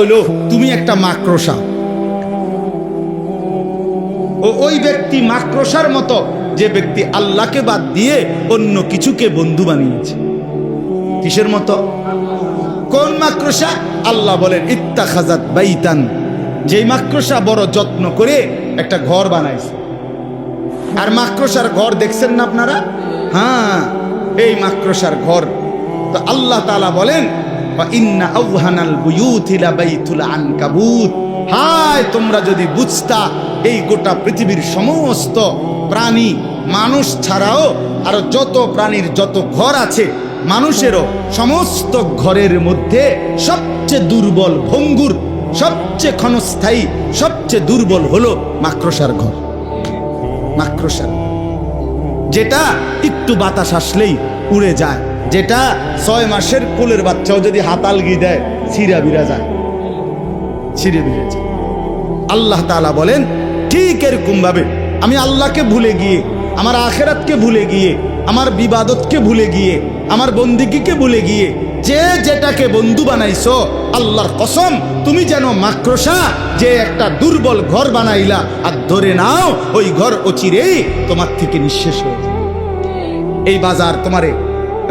হলো, তুমি একটা মাকড়সা। ও ওই ব্যক্তি মাকড়সার মতো, যে ব্যক্তি আল্লাহকে বাদ দিয়ে অন্য কিছুকে বন্ধু বানিয়েছে। কিসের মতো? কোন মাকড়সা? আল্লাহ বলেন ইত্তা খাজাত বাইতান। যে মাকড়সা বড় যত্ন করে একটা ঘর বানাইছে। আর মাকড়সার ঘর দেখছেন না আপনারা? হ্যাঁ এই মাকড়সার ঘর। তো আল্লাহ তালা বলেন "ফা তোমরা যদি বুঝতা, এই গোটা পৃথিবীর সমস্ত প্রাণী মানুষ ছাড়াও আর যত প্রাণীর যত ঘর আছে, মানুষেরও সমস্ত ঘরের মধ্যে সবচেয়ে দুর্বল ভঙ্গুর, সবচেয়ে ক্ষণস্থায়ী, সবচেয়ে দুর্বল হলো মাকড়সার ঘর। মাকড়সার যেটা একটু বাতাস আসলেই উড়ে যায়। যেটা ছয় মাসের কোলের বাচ্চাও যদি হাতাল হাতালগি দেয়, ছিঁড়া বিরা যায়। ছিঁড়ে বিরে যায়। আল্লাহ তাআলা বলেন, ঠিক এরকম ভাবে আমি আল্লাহকে ভুলে গিয়ে, আমার আখেরাতকে ভুলে গিয়ে, আমার বিবাদতকে ভুলে গিয়ে, আমার বন্দিগিকে ভুলে গিয়ে, যে যেটাকে বন্ধু বানাইছো, আল্লাহর কসম, তুমি যেন মাকড়সা, যে একটা দুর্বল ঘর বানাইলা, আর ধরে নাও, ওই ঘর অচিরেই তোমার থেকে নিঃশেষ হয়ে এই বাজার তোমারে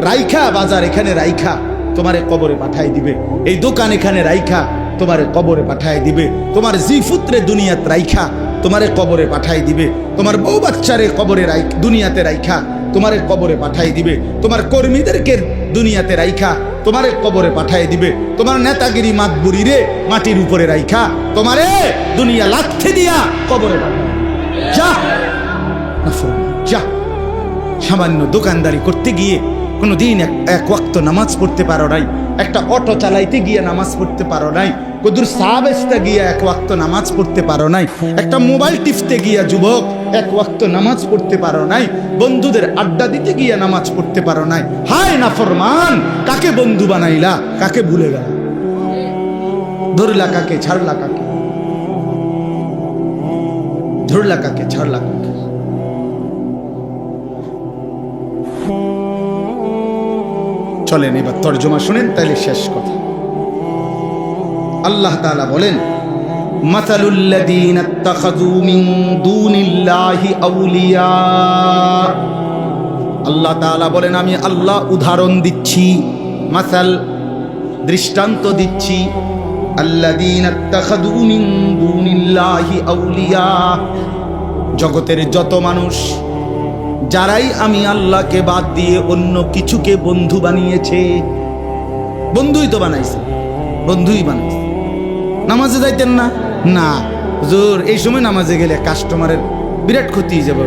রাইখা, বাজার এখানে রাইখা, তোমারে কবরে পাঠাই দিবে। এই দোকান এখানে রাইখা, তোমারে কবরে পাঠাই দিবে। তোমার জিফুত্রে দুনিয়াত রাইখা, তোমারে কবরে পাঠাই দিবে। তোমার বউ বাচ্চারে কবরে দুনিয়াতে রাইখা, তোমারে কবরে পাঠাই দিবে। তোমার কর্মীদেরকে দুনিয়াতে রাইখা, তোমারে কবরে পাঠাই দিবে। তোমার নেতাগিরি মাতবুরি রে মাটির উপরে রাইখা, তোমারে দুনিয়া লাথে দিয়া কবরে যা! যা! সামান্য দোকানদারি করতে গিয়ে কোনো দিন এক ওয়াক্ত নামাজ পড়তে পারো নাই। একটা অটো চালাইতে গিয়ে নামাজ পড়তে পারো নাই। কদুর চা বেচতে গিয়ে এক ওয়াক্ত নামাজ পড়তে পারো নাই। একটা মোবাইল টিপতে গিয়া যুবক এক ওয়াক্ত নামাজ পড়তে পারো নাই। বন্ধুদের আড্ডা দিতে গিয়া নামাজ পড়তে পারো নাই। হায় নাফরমান কাকে বন্ধু বানাইলা? কাকে ভুলে গেল? ধরলা কাকে? ছাড়লা কাকে? ধরলা কাকে? ছাড়লা কাকে? চলেন, এবার তর্জমা শুনেন তাহলে শেষ কথা। আল্লাহ তালা বলেন আল্লাহ বলেন, আমি আল্লাহ উদাহরণ দিচ্ছি, মাসাল দৃষ্টান্ত দিচ্ছি দুনিল্লাহি আউলিয়া। জগতের যত মানুষ যারাই আমি আল্লাহকে বাদ দিয়ে অন্য কিছুকে বন্ধু বানিয়েছে, বন্ধুই তো বানাইছে, বন্ধুই বানাইছে। নামাজে যাইতেন না? না। জোর এই সময় নামাজে গেলে কাস্টমারের বিরাট ক্ষতি যাবে।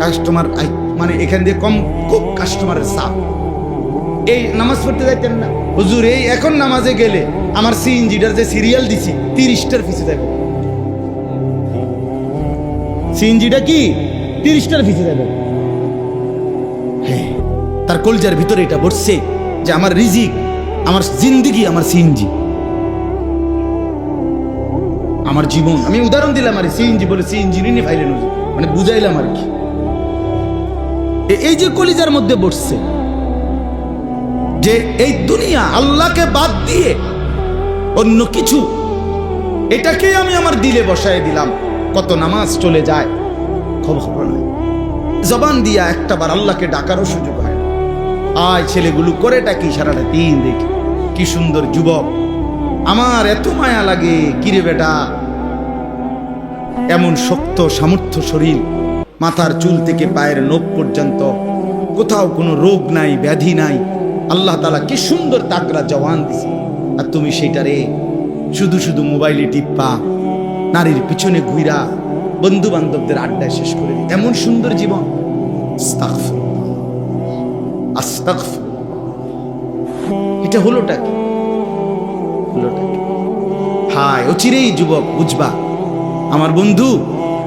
কাস্টমার মানে এখান দিয়ে কম, খুব কাস্টমারের চাপ। এই নামাজ পড়তে যাইতেন না। হুজুর, এই এখন নামাজে গেলে আমার সিএনজিটার যে সিরিয়াল দিছি, তিরিশটার পিছে যাবে সিএনজিটা কি? তিরিশটার পিছে যাবে তার কলজার ভিতরে এটা বসছে যে আমার রিজিক, আমার জিন্দিগি, আমার সিএনজি। আমার জীবন। আমি উদাহরণ দিলাম আর সিএনজি বলে সিএনজি নিয়ে ফাইলেন। মানে বুঝাইলাম আর কি। এই যে কলিজার মধ্যে বসছে যে এই দুনিয়া আল্লাহকে বাদ দিয়ে অন্য কিছু, এটাকেই আমি আমার দিলে বসায় দিলাম। কত নামাজ চলে যায়, খবর নাই। জবান দিয়া একটাবার আল্লাহকে ডাকারও সুযোগ। আয় ছেলেগুলো করেটা কি সারাটা দিন দেখি। কি সুন্দর যুবক। আমার এত মায়া লাগে, কিরে বেটা? এমন শক্ত সামর্থ্য শরীর, মাথার চুল থেকে পায়ের নখ পর্যন্ত, কোথাও কোনো রোগ নাই, ব্যাধি নাই। আল্লাহ তালা কি সুন্দর তাগরা জওয়ান দিছে। আর তুমি সেটারে শুধু শুধু মোবাইলে টিপ্পা নারীর পিছনে ঘুইরা বন্ধু বান্ধবদের আড্ডায় শেষ করে দিই এমন সুন্দর জীবন। আস্তাগফিরুল্লাহ। এটা হলোটা কি? হায় অচিরেই যুবক, বুঝবা? আমার বন্ধু,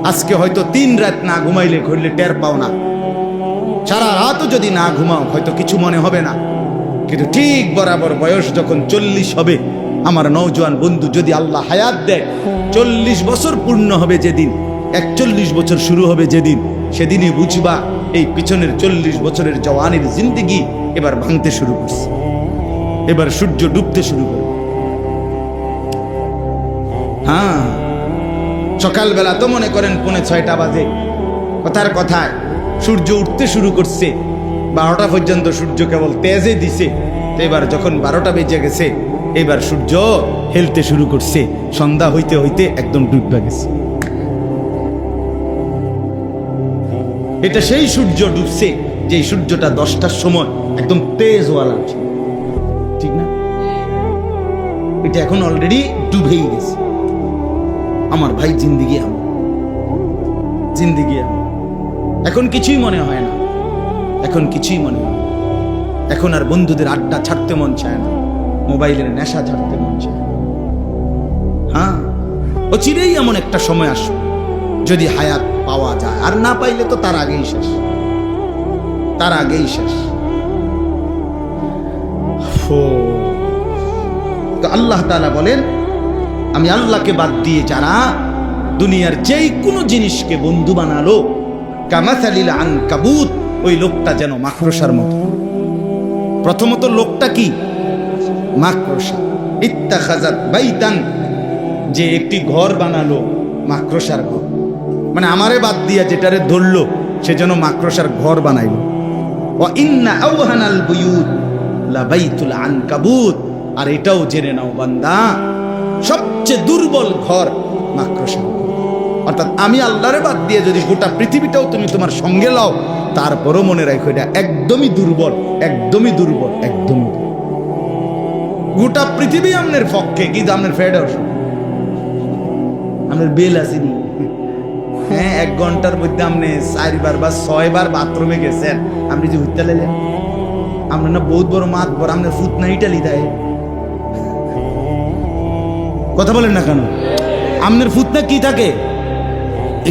আজকে হয়তো তিন রাত না ঘুমাইলে ঘুরলে টের পাও না। সারা রাতও যদি না ঘুমাও, হয়তো কিছু মনে হবে না। কিন্তু ঠিক বরাবর বয়স যখন চল্লিশ হবে, আমার নৌজওয়ান বন্ধু যদি আল্লাহ হায়াত দেয়, চল্লিশ বছর পূর্ণ হবে যেদিন, একচল্লিশ বছর শুরু হবে যেদিন, সেদিনই বুঝবা এই পিছনের চল্লিশ বছরের জওয়ানের জিন্দিগি এবার ভাঙতে শুরু করছে। এবার সূর্য ডুবতে শুরু করে হ্যাঁ সকালবেলা তো মনে করেন পৌনে ছয়টা বাজে। কথার কথায় সূর্য উঠতে শুরু করছে। বারোটা পর্যন্ত সূর্য কেবল তেজে দিছে। তো এবার যখন বারোটা বেজে গেছে, এবার সূর্য হেলতে শুরু করছে। সন্ধ্যা হইতে হইতে একদম ডুববে গেছে। এটা সেই সূর্য ডুবছে যে সূর্যটা দশটার সময় একদম তেজওয়ালা ঠিক না? এটা এখন অলরেডি ডুবেই গেছে। আমার ভাই জিন্দিগি আমার জিন্দিগি আমার এখন কিছুই মনে হয় না। এখন কিছুই মনে হয় এখন আর বন্ধুদের আড্ডা ছাড়তে মন চায় না। মোবাইলের নেশা ছাড়তে মন চায় না। হ্যাঁ? ও চিরেই এমন একটা সময় আসবে, যদি হায়াত পাওয়া যায়। আর না পাইলে তো তার আগেই শেষ। তার আগেই শেষ। তো আল্লাহ তালা বলেন, আমি আল্লাহকে বাদ দিয়ে যারা দুনিয়ার যেই কোনো জিনিসকে বন্ধু বানালো, কামাসালিল আনকাবুত, ওই লোকটা যেন মাকড়সার মতো। প্রথমত লোকটা কি? মাকড়সা। ইত্তাখাজাত বাইতান, যে একটি ঘর বানালো মাকড়সার ঘর। মানে আমারে বাদ দিয়া যেটারে ধরলো, সে যেন মাকড়সার ঘর বানাইল। আর এটাও জেনে নাও বান্দা, সবচেয়ে দুর্বল ঘর মাকড়সা অর্থাৎ আমি আল্লাহরে বাদ দিয়ে যদি গোটা পৃথিবীটাও তুমি তোমার সঙ্গে লাও, তারপরও মনে রাখো এটা একদমই দুর্বল একদমই দুর্বল, একদমই গোটা পৃথিবী আমনের পক্ষে কিন্তু আমনের ফেডারেশন আপনার বেল আসেনি এক ঘণ্টার মধ্যে আপনি চারবার বা ছয়বার বাথরুমে গেছেন, আপনি যে হত্যা লেলেন আপনার না বহুত বড় মাত বড়, আপনার ফুট না ইটালি দেয় কথা বলেন না কেন? আপনার ফুট না কি থাকে?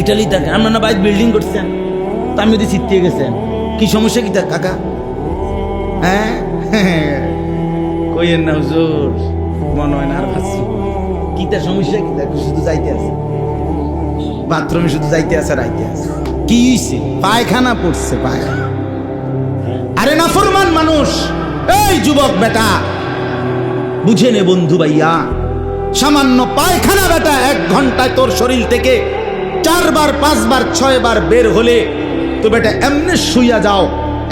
ইটালি থাকে আপনার না বাইক বিল্ডিং করছেন, তা আমি যদি চিত্তিয়ে গেছেন, কি সমস্যা কি থাকে কাকা? হ্যাঁ? কইয়েন না হুজুর, মনে হয় না আর ভাবছি কি তার সমস্যা কি তার? শুধু যাইতে আছে। বাথরুমে শুধু যাইতে আছে আর আইতে আছে। কি হইছে? পায়খানা পড়ছে, পায়খানা। আরে না ফরমান মানুষ! এই যুবক বেটা! বুঝে নে বন্ধু ভাইয়া, সামান্য পায়খানা বেটা এক ঘন্টায় তোর শরীর থেকে চারবার, পাঁচবার, ছয়বার বের হলে তো বেটা এমনি শুইয়া যাও,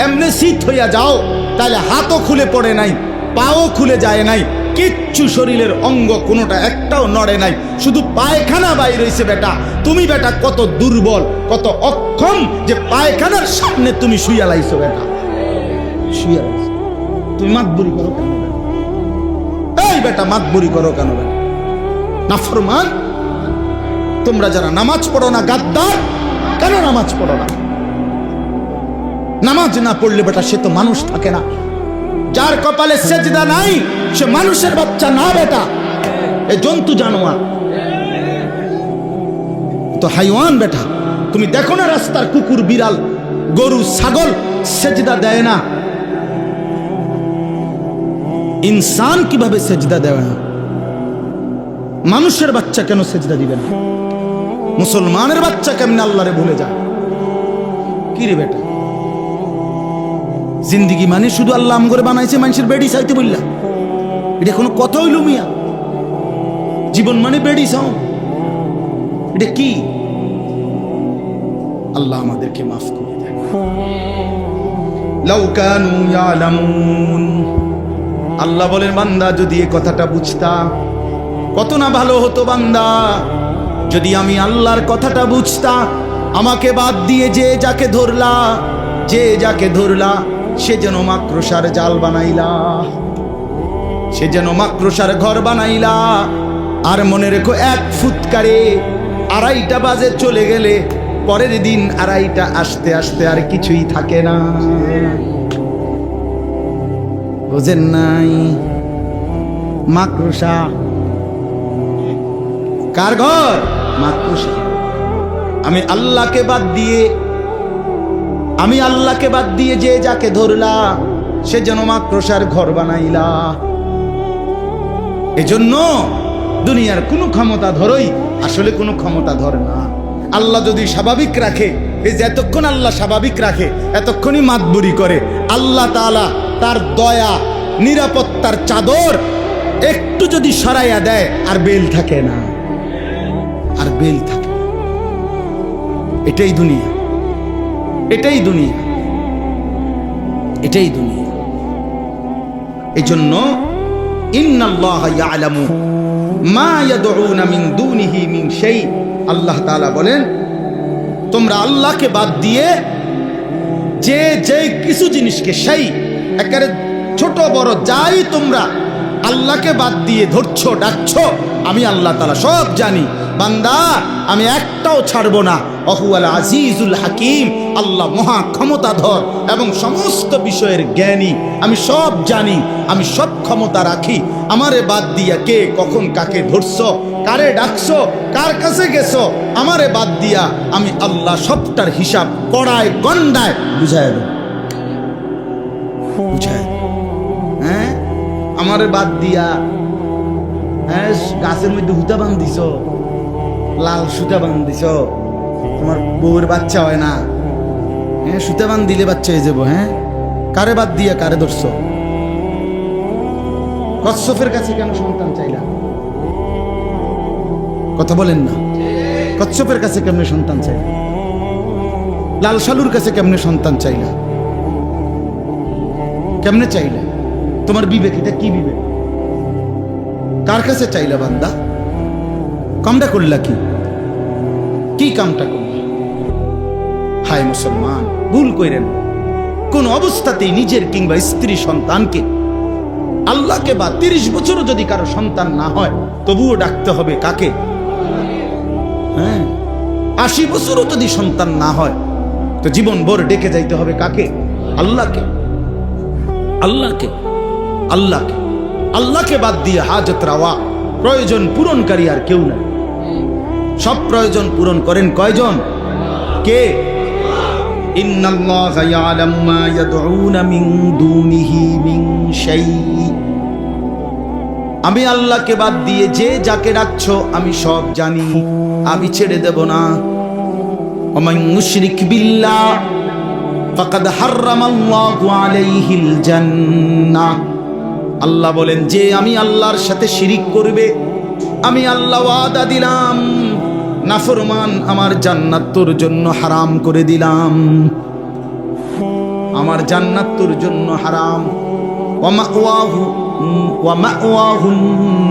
এমনি শীত হইয়া যাও তাহলে হাতও খুলে পড়ে নাই, পাও খুলে যায় নাই। কিচ্ছু শরীরের অঙ্গ কোনোটা একটাও নড়ে নাই। শুধু পায়খানা বাইর হইছে বেটা। তুমি বেটা কত দুর্বল, কত অক্ষম যে পায়খানার সামনে তুমি শুইয়া লাইছো বেটা। তুমি মাতবুরি করো কেন? এই বেটা মাতবুরি করো কেন বেটা? নাফরমান তোমরা যারা নামাজ পড়ো না গাদ্দার, কেন নামাজ পড়ো না? নামাজ না পড়লে বেটা সে তো মানুষ থাকে না। যার কপালে সেজদা নাই, সে মানুষের বাচ্চা না বেটা। এ জন্তু জানোয়ার। তো হাইওয়ান বেটা, তুমি দেখো না রাস্তার কুকুর, বিড়াল, গরু, ছাগল সেজদা দেয় না। ইনসান কীভাবে সেজদা দেয় না? মানুষের বাচ্চা কেন সেজদা দিবে না? মুসলমানের বাচ্চা কেমনে আল্লাহরে ভুলে যায়? কি রে বেটা? জিন্দিগি মানে শুধু আল্লাহ করে বানাইছে মানুষের বেডি চাইতে বললা। এটা কোনো কথা হইল মিয়া? জীবন মানে বেডি চাও। এটা কি? আল্লাহ আমাদেরকে মাফ করে দেয় লাউ কানু ইয়ালামুন। আল্লাহ বলেন, বান্দা, যদি এ কথাটা বুঝতা, কত না ভালো হতো বান্দা। যদি আমি আল্লাহর কথাটা বুঝতা, আমাকে বাদ দিয়ে যে যাকে ধরলা, যে যাকে ধরলা সে যেন মাক্রসার জাল বানাইলা। সে যেন মাক্রসার ঘর বানাইলা। আর মনে রেখো, এক ফুৎকারে আড়াইটা বাজে চলে গেলে পরের দিন আড়াইটা আসতে আসতে আর কিছুই থাকে না। বোঝেন নাই? মাকড়সা কার ঘর? মাকড়সা। আমি আল্লাহকে বাদ দিয়ে আমি আল্লাহকে বাদ দিয়ে যে যাকে ধরলা সে যেন মাকড়সার ঘর বানাইলা। এজন্য দুনিয়ার কোনো ক্ষমতা ধরই, আসলে কোনো ক্ষমতা ধরে না। আল্লাহ যদি স্বাভাবিক রাখে, এই যে এতক্ষণ আল্লাহ স্বাভাবিক রাখে, এতক্ষণই মাতবুরি করে, আল্লাহ তাআলা তার দয়া, নিরাপত্তার চাদর একটু যদি সরাইয়া দেয়, আর বেল থাকে না। আর বেল থাকে এটাই দুনিয়া। এটাই দুনিয়া। এটাই দুনিয়া। এই জন্য আল্লাহ বলেন, তোমরা আল্লাহকে বাদ দিয়ে যে যে কিছু জিনিসকে সেই একেবারে ছোট, বড় যাই তোমরা আল্লাহকে বাদ দিয়ে ধরছো, ডাকছো, আমি আল্লাহ তালা সব জানি। বান্দা, আমি একটাও ছাড়বো না। অহুয়াল আজিজুল হাকিম আল্লাহ মহা ক্ষমতাধর এবং সমস্ত বিষয়ের জ্ঞানী। আমি সব জানি, আমি সব ক্ষমতা রাখি। আমারে বাদ দিয়া কে কখন কাকে ধরছো, কারে ডাকছো, কার কাছে গেছো, আমারে বাদ দিয়া আমি আল্লাহ সবটার হিসাব কড়ায় গন্ডায় বুঝায় বুঝায় হ্যাঁ? আমারে বাদ দিয়া হ্যাঁ গাছের মধ্যে হুতা বান্ধিছ, লাল সুতা বান্ধিছ, তোমার বউয়ের বাচ্চা হয় না। হ্যাঁ সুতা বান দিলে বাচ্চা হয়ে যাব হ্যাঁ? কারে বাদ দিয়া, কারে ধরছো? কচ্ছপের কাছে কেন সন্তান চাইলা? কথা বলেন না। কচ্ছপের কাছে কেমনে সন্তান চাইলা? লাল সালুর কাছে কেমনে সন্তান চাইলা? কেমনে চাইলা? তোমার বিবেক, এটা কি বিবেক? কার কাছে চাইলা বান্দা? কামটা করলা কি? কি কামটা করলা? হায় মুসলমান, ভুল কইরেন। কোন অবস্থাতেই নিজের কিংবা স্ত্রী সন্তানকে আল্লাহকে বা তিরিশ বছরও যদি কারও সন্তান না হয়, তবুও ডাকতে হবে কাকে? হ্যাঁ আশি বছরও যদি সন্তান না হয়, তো জীবন ভর ডেকে যাইতে হবে কাকে? আল্লাহকে। আল্লাহকে আল্লাহকে। আল্লাহকে বাদ দিয়ে হাজত রাওয়া, প্রয়োজন পূরণকারী আর কেউ নাই। সব প্রয়োজন পূরণ করেন কয়জন? কে? ইন্নাল্লাহা ইয়ালামু মা ইয়াদউনা মিন দুনিহি মিন শাই আমি আল্লাহকে বাদ দিয়ে যে যাকে ডাকছো, আমি সব জানি। আমি ছেড়ে দেব না। ওমান মুশরিক বিল্লাহ, ফাকাদ হাররামাল্লাহু আলাইহিল জান্নাহ। আল্লাহ বলেন, যে আমি আল্লাহর সাথে শিরিক করবে, আমি আল্লাহ ওয়াদা দিলাম। নাফরমান আমার জান্নাত তোর জন্য হারাম করে দিলাম। আমার জান্নাত তোর জন্য হারাম।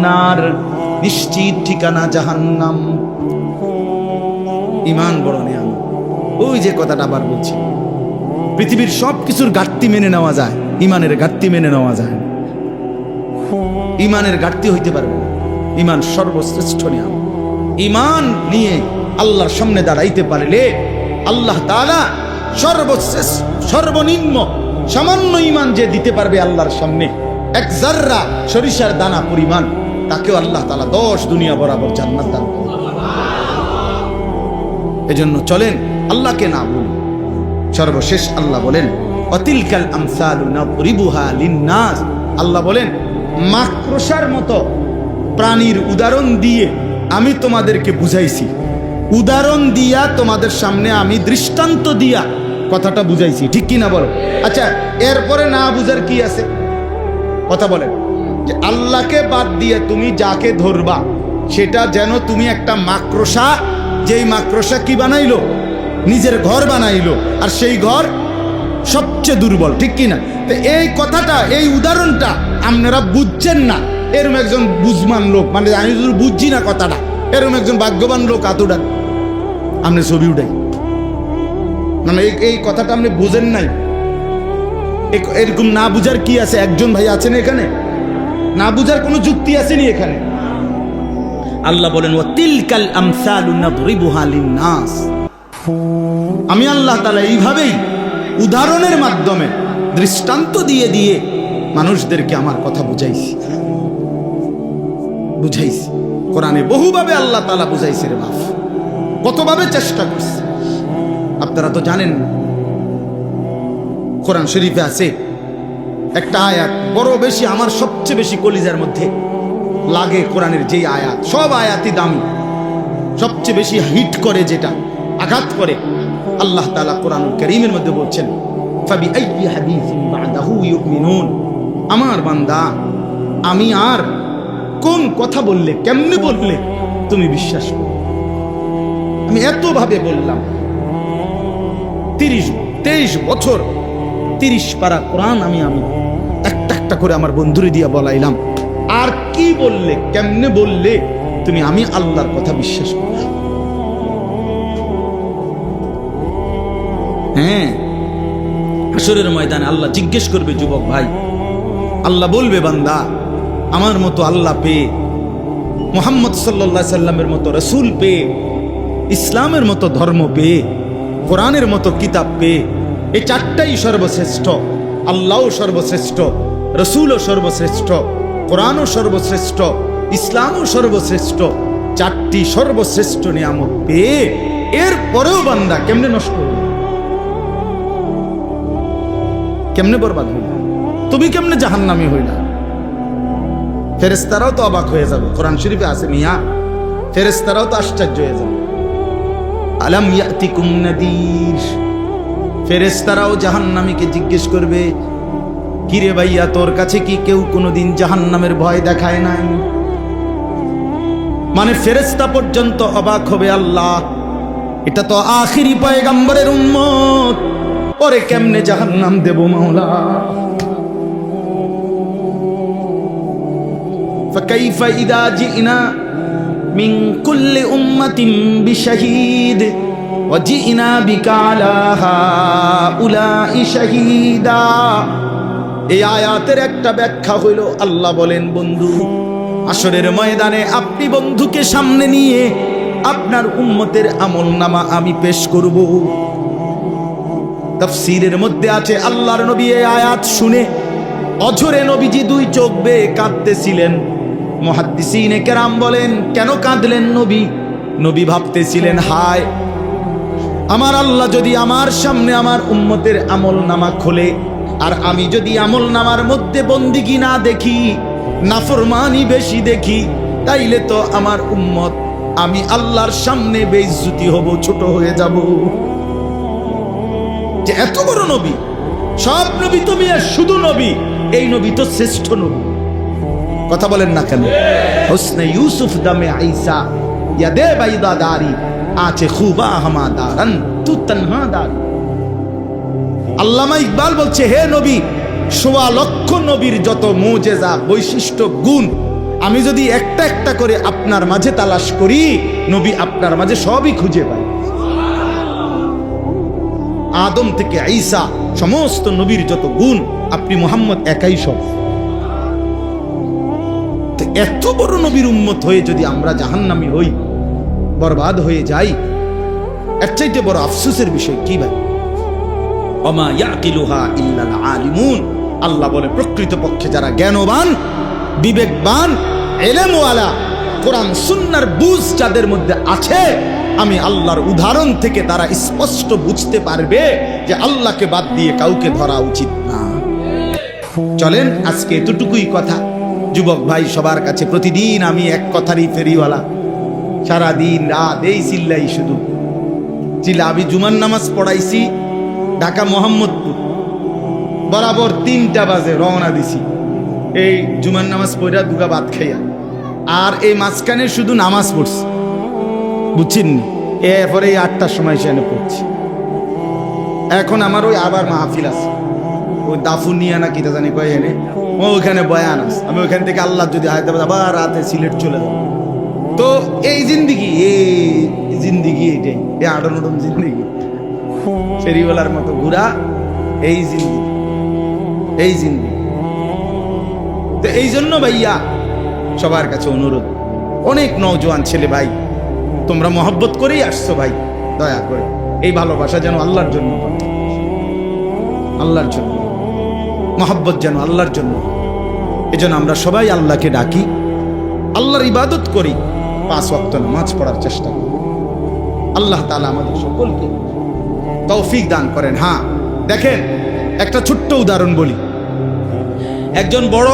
নার, নিশ্চিত ঠিকানা জাহান্নাম। ইমান বড় নিয়াম ওই যে কথাটা আবার বলছি। পৃথিবীর সব কিছুর ঘাটতি মেনে নেওয়া যায় ইমানের ঘাটতি মেনে নেওয়া যায় ইমানের ঘাটতি হইতে পারবে ইমান সর্বশ্রেষ্ঠ নিয়ম ইমান নিয়ে আল্লাহর সামনে দাঁড়াইতে পারলে আল্লাহ তালা সর্বশেষ সর্বনিম্ন, সামান্য ইমান যে দিতে পারবে আল্লাহর সামনে, এক জাররা সরিষার দানা পরিমাণ, তাকেও আল্লাহ তালা দশ দুনিয়া বরাবর জান্নাত দান এজন্য চলেন আল্লাহকে না ভুলি। সর্বশেষ আল্লাহ বলেন, অতিলকাল আল্লাহ বলেন, মাকড়সার মতো প্রাণীর উদাহরণ দিয়ে আমি তোমাদেরকে বুঝাইছি। উদাহরণ দিয়া তোমাদের সামনে আমি দৃষ্টান্ত দিয়া কথাটা বুঝাইছি। ঠিক কি না বলো? আচ্ছা এরপরে না বুঝার কি আছে? কথা বলেন। যে আল্লাহকে বাদ দিয়ে তুমি যাকে ধরবা, সেটা যেন তুমি একটা মাকড়সা, যেই মাকড়সা কি বানাইলো? নিজের ঘর বানাইলো। আর সেই ঘর সবচেয়ে দুর্বল, ঠিক কি না? তো এই কথাটা, এই উদাহরণটা আপনারা বুঝছেন না। এরম একজন বুঝমান লোক মানে আমি যদি বুঝছি না কথাটা এরম একজন ভাগ্যবান লোক আতুডান আপনি ছবি উঠাই। মানে এই এই কথাটা আপনি বুঝেন নাই। এরকম না বুঝার কি আছে? একজন ভাই আছেন এখানে? না বুঝার কোনো যুক্তি আসেনি এখানে? আল্লাহ বলেন ও তিলকাল লিন্নাস। আমি আল্লাহ তাআলা এইভাবেই উদাহরণের মাধ্যমে দৃষ্টান্ত দিয়ে দিয়ে মানুষদেরকে আমার কথা বুঝাইছি। বুঝাইছি। কোরআনে বহুভাবে আল্লাহ তালা বুঝাইছে রে বাপ। কতভাবে চেষ্টা করছে। আপনারা তো জানেন, কোরআন শরীফে আছে একটা আয়াত, বড় বেশি, আমার সবচেয়ে বেশি কলিজার মধ্যে লাগে কোরআনের যেই আয়াত। সব আয়াতই দামি। সবচেয়ে বেশি হিট করে যেটা, আঘাত করে, আল্লাহ তালা কোরআন করিমের মধ্যে বলছেন আমার বান্দা, আমি আর কোন কথা বললে, কেমনে বললে তুমি বিশ্বাস করো? আমি এতভাবে বললাম, তিরিশ, তেইশ বছর, তিরিশ পারা কোরআন আমি আমি একটা একটা করে আমার বন্ধুরে দিয়ে বলাইলাম। আর কি বললে, কেমনে বললে তুমি আমি আল্লাহর কথা বিশ্বাস করো হ্যাঁ হাসরের ময়দানে আল্লাহ জিজ্ঞেস করবে, যুবক ভাই, আল্লাহ বলবে বান্দা আমার মতো আল্লাহ পেয়ে, মোহাম্মদ সাল্লা সাল্লামের মতো রসুল পেয়ে, ইসলামের মতো ধর্ম পেয়ে, কোরআনের মতো কিতাব পেয়ে, এই চারটাই সর্বশ্রেষ্ঠ, আল্লাহও সর্বশ্রেষ্ঠ, রসুলও সর্বশ্রেষ্ঠ, কোরআনও সর্বশ্রেষ্ঠ, ইসলামও সর্বশ্রেষ্ঠ, চারটি সর্বশ্রেষ্ঠ নিয়ামত পেয়ে এর পরেও বান্দা কেমনে নষ্ট হইল কেমনে বরবাদ হইল? তুমি কেমনে জাহান্নামি হইলা? ফেরেস্তারাও তো অবাক হয়ে যাবে। কোরআন শরীফে আছে মিয়া। ফেরেস্তারাও তো আশ্চর্য হয়ে যাবে। আলাম ইয়াতিকুম নাদির। ফেরেস্তারাও জাহান্নামীকে জিজ্ঞেস করবে, কিরে ভাইয়া, তোর কাছে কি কেউ কোনোদিন জাহান্নামের ভয় দেখায় নাই? মানে ফেরেস্তা পর্যন্ত অবাক হবে আল্লাহ। এটা তো আখিরি পয়গাম্বরের উম্মত। পরে কেমনে জাহান্নাম দেব মাওলা? فكيف إذا جئنا من كل أمة بشهيد وجئنا بك على هؤلاء شهيدا এই আয়াতের একটা ব্যাখ্যা হইল আল্লাহ বলেন বন্ধু আসরের ময়দানে আপনি বন্ধুকে সামনে নিয়ে আপনার উম্মতের আমল নামা আমি পেশ করব তফসিরের মধ্যে আছে আল্লাহর নবী এই আয়াত শুনে অঝরে নবীজি দুই চোখ বেয়ে কাঁদতেছিলেন মহাদ্দিসিনে কেরাম বলেন, কেন কাঁদলেন নবী? নবী ভাবতেছিলেন, হায়, আমার আল্লাহ যদি আমার সামনে আমার উম্মতের আমল নামা খোলে, আর আমি যদি আমল নামার মধ্যে বন্দিগি না দেখি, নাফরমানি বেশি দেখি, তাইলে তো আমার উম্মত, আমি আল্লাহর সামনে বেইজ্জুতি হব, ছোট হয়ে যাব। যে এত বড় নবী, সব নবী তো মিয়া শুধু নবী, এই নবী তো শ্রেষ্ঠ নবী। কথা বলেন না কেন? হোসনে ইউসুফ দামে আইসা ইয়াদে বাইদা দারি আছে খুবা হামা দারান তু তনহা দারি। আল্লামা ইকবাল বলছে, হে নবী, সোয়া লক্ষ নবীর যত মোজেজা, বৈশিষ্ট্য, গুণ, আমি যদি একটা একটা করে আপনার মাঝে তালাশ করি, নবী আপনার মাঝে সবই খুঁজে পাই আদম থেকে ঈসা, সমস্ত নবীর যত গুণ, আপনি মোহাম্মদ একাই সব। এত বড় নবীর উম্মত হয়ে যদি আমরা জাহান্নামি হই, বরবাদ হয়ে যাই, এর চাইতে বড় আফসোসের বিষয় কি ভাই? অমা ইয়াকিলুহা ইল্লাল আলিমুন। আল্লাহ বলে প্রকৃত পক্ষে যারা জ্ঞানবান, বিবেকবান, এলেমওয়ালা, কোরআন সুন্নার বুঝ যাদের মধ্যে আছে, আমি আল্লাহর উদাহরণ থেকে তারা স্পষ্ট বুঝতে পারবে যে আল্লাহকে বাদ দিয়ে কাউকে ধরা উচিত না। চলেন, আজকে এতটুকুই কথা। যুবক ভাই সবার কাছে, প্রতিদিন আমি এক কথারই ফেরিওয়ালা। সারাদিন রাত এই চিল্লাই শুধু। চিল্লা, আমি জুমার নামাজ পড়াইছি, ঢাকা মোহাম্মদপুর। বরাবর তিনটা বাজে রওনা দিছি। এই জুমার নামাজ পড়া দুগা ভাত খাইয়া। আর এই মাঝখানে শুধু নামাজ পড়ছি। বুঝছেন এরপরে এই আটটার সময় সেখানে পড়ছি। এখন আমার ওই আবার মাহফিল আছে। ওই দাফুন নিয়ে না কিটা জানি কয় এনে? ওখানে বয়ান আছে। আমি ওখান থেকে আল্লাহ যদি হায়দ্রাবাদ আবার রাতে সিলেট চলে যাব তো এই জিন্দিগি এই জিন্দিগি এটাই। এই আডন উডন জিন্দিগি। ফেরিওয়ালার মতো ঘুরা, এই জিন্দিগি। এই জিন্দিগি। তো এই জন্য ভাইয়া, সবার কাছে অনুরোধ, অনেক নওজোয়ান ছেলে ভাই, তোমরা মহব্বত করেই আসছো ভাই, দয়া করে। এই ভালোবাসা যেন আল্লাহর জন্য আল্লাহর জন্য। মহব্বত যেন আল্লাহর জন্য। এজন্য আমরা সবাই আল্লাহকে ডাকি, আল্লাহর ইবাদত করি, পাঁচ ওয়াক্ত নামাজ পড়ার চেষ্টা করি। আল্লাহ তালা আমাদের সকলকে তৌফিক দান করেন। হ্যাঁ দেখেন, একটা ছোট্ট উদাহরণ বলি। একজন বড়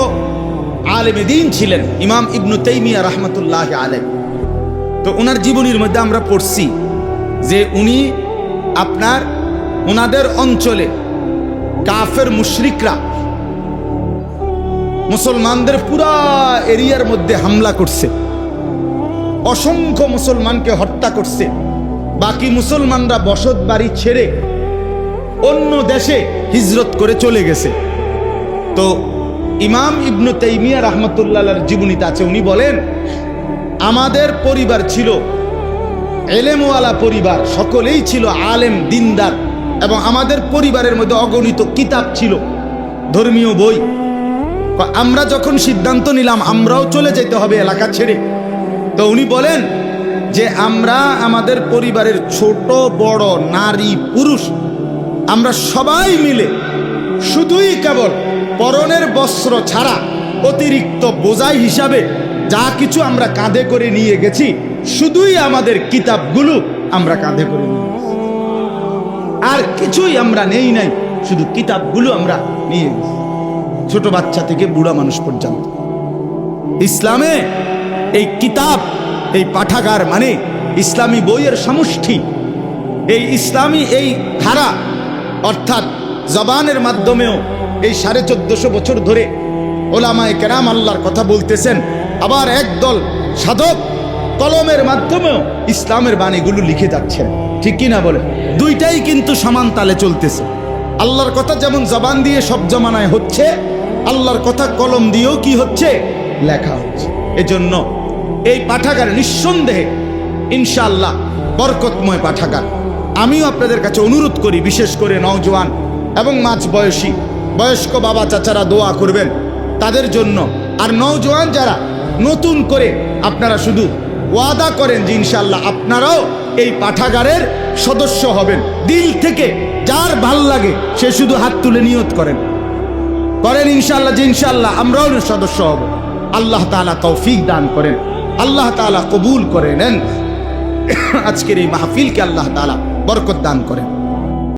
আলেমে দিন ছিলেন, ইমাম ইবনু তাইমিয়া রহমতুল্লাহ আলেম তো ওনার জীবনীর মধ্যে আমরা পড়ছি যে উনি আপনার ওনাদের অঞ্চলে কাফের মুশরিকরা মুসলমানদের পুরা এরিয়ার মধ্যে হামলা করছে। অসংখ্য মুসলমানকে হত্যা করছে। বাকি মুসলমানরা বসত বাড়ি ছেড়ে অন্য দেশে হিজরত করে চলে গেছে। তো ইমাম ইবনু তাইমিয়া রহমতুল্লাহ জীবনীতে আছে, উনি বলেন, আমাদের পরিবার ছিল এলেমওয়ালা পরিবার, সকলেই ছিল আলেম, দিনদার এবং আমাদের পরিবারের মধ্যে অগণিত কিতাব ছিল, ধর্মীয় বই। আমরা যখন সিদ্ধান্ত নিলাম, আমরাও চলে যেতে হবে এলাকা ছেড়ে। তো উনি বলেন যে, আমরা আমাদের পরিবারের ছোট, বড়, নারী, পুরুষ, আমরা সবাই মিলে শুধুই কেবল পরনের বস্ত্র ছাড়া অতিরিক্ত বোঝাই হিসাবে যা কিছু আমরা কাঁধে করে নিয়ে গেছি, শুধুই আমাদের কিতাবগুলো আমরা কাঁধে করে নিয়ে আর কিছুই আমরা নেই নাই, শুধু কিতাবগুলো আমরা নিয়ে গেছি। ছোট বাচ্চা থেকে বুড়া মানুষ পর্যন্ত। ইসলামে এই কিতাব, এই পাঠাগার মানে ইসলামী বইয়ের সমষ্টি। এই ইসলামী এই ধারা, অর্থাৎ জবানের মাধ্যমেও এই সাড়ে চোদ্দশো বছর ধরে ওলামায় কেরাম আল্লাহর কথা বলতেছেন, আবার একদল সাধক কলমের মাধ্যমেও ইসলামের বাণীগুলো লিখে যাচ্ছেন। ঠিক কি না বলে? দুইটাই কিন্তু সমান তালে চলতেছে। আল্লাহর কথা যেমন জবান দিয়ে সব জমানায় হচ্ছে আল্লাহর কথা কলম দিয়েও কি হচ্ছে? লেখা হচ্ছে। এজন্য এই পাঠাগার নিঃসন্দেহে ইনশাআল্লাহ বরকতময় পাঠাগার। আমিও আপনাদের কাছে অনুরোধ করি, বিশেষ করে নওজোয়ান এবং মাঝ বয়সী, বয়স্ক বাবা চাচারা দোয়া করবেন। তাদের জন্য আর নওজোয়ান যারা নতুন করে আপনারা শুধু ওয়াদা করেন যে ইনশাল্লাহ আপনারাও এই পাঠাগারের সদস্য হবেন। দিল থেকে যার ভালো লাগে সে শুধু হাত তুলে নিয়ত করেন। করেন ইনশাল্লাহ যে ইনশাল্লাহ আমরাও সদস্য হব। আল্লাহ তালা তৌফিক দান করেন, আল্লাহ তালা কবুল করে নেন। আজকের এই মাহফিলকে আল্লাহ তালা বরকত দান করেন।